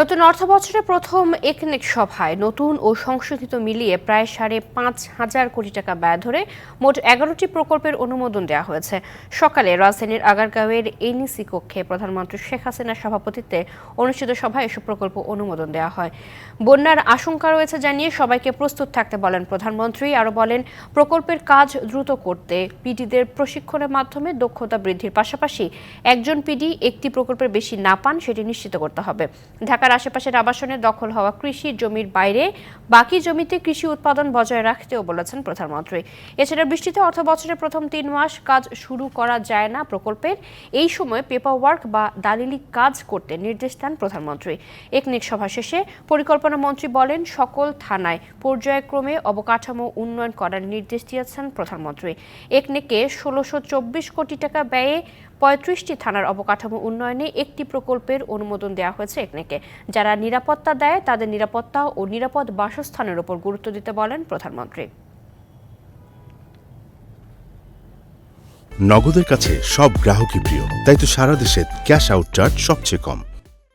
নতুন অর্থ বছরে প্রথম একনেক সভায় নতুন ও সংশোধিত মিলিয়ে প্রায় সাড়ে পাঁচ হাজার কোটি টাকা ব্যয় ধরে মোট এগারোটি প্রকল্পের অনুমোদন দেওয়া হয়েছে। সকালে রাজধানীর আগারগাঁওয়ের এনইসি কক্ষে প্রধানমন্ত্রী শেখ হাসিনার সভাপতিত্বে অনুষ্ঠিত সভায় এসব প্রকল্প অনুমোদন দেওয়া হয়। বন্যার আশঙ্কা রয়েছে জানিয়ে সবাইকে প্রস্তুত থাকতে বলেন প্রধানমন্ত্রী। আরও বলেন, প্রকল্পের কাজ দ্রুত করতে পিডিদের প্রশিক্ষণের মাধ্যমে দক্ষতা বৃদ্ধির পাশাপাশি একজন পিডি একটি প্রকল্পের বেশি না পান সেটি নিশ্চিত করতে হবে। ঢাকার আশেপাশের আবাসনে দখল হওয়া কৃষি জমির বাইরে বাকি জমিতে কৃষি উৎপাদন বজায় রাখতেও বলেছেন প্রধানমন্ত্রী। এছাড়া বৃষ্টিতে অর্থ বছরের প্রথম তিন মাস কাজ শুরু করা যায় না প্রকল্পের। এই সময় পেপার ওয়ার্ক বা দালিলি কাজ করতে নির্দেশ দেন প্রধানমন্ত্রী। একনিক সভা শেষে পরিকল্পনা মন্ত্রী বলেন, সকল থানায় পর্যায়ক্রমে অবকাঠামো উন্নয়ন করার নির্দেশ দিয়েছেন প্রধানমন্ত্রী। একনেকে ষোলোশো কোটি টাকা ব্যয়ে পঁয়ত্রিশটি থানার অবকাঠামো উন্নয়নে একটি প্রকল্পের অনুমোদন দেওয়া হয়েছে একনেকে যারা নিরাপত্তা দেয়, তাদের নিরাপত্তা ও নিরাপদ বাসস্থানের ওপর গুরুত্ব দিতে বলেন প্রধানমন্ত্রী। নগদের কাছে সব গ্রাহকই প্রিয়, তাই তো সারা দেশে ক্যাশ আউট চার্জ সবচেয়ে কম।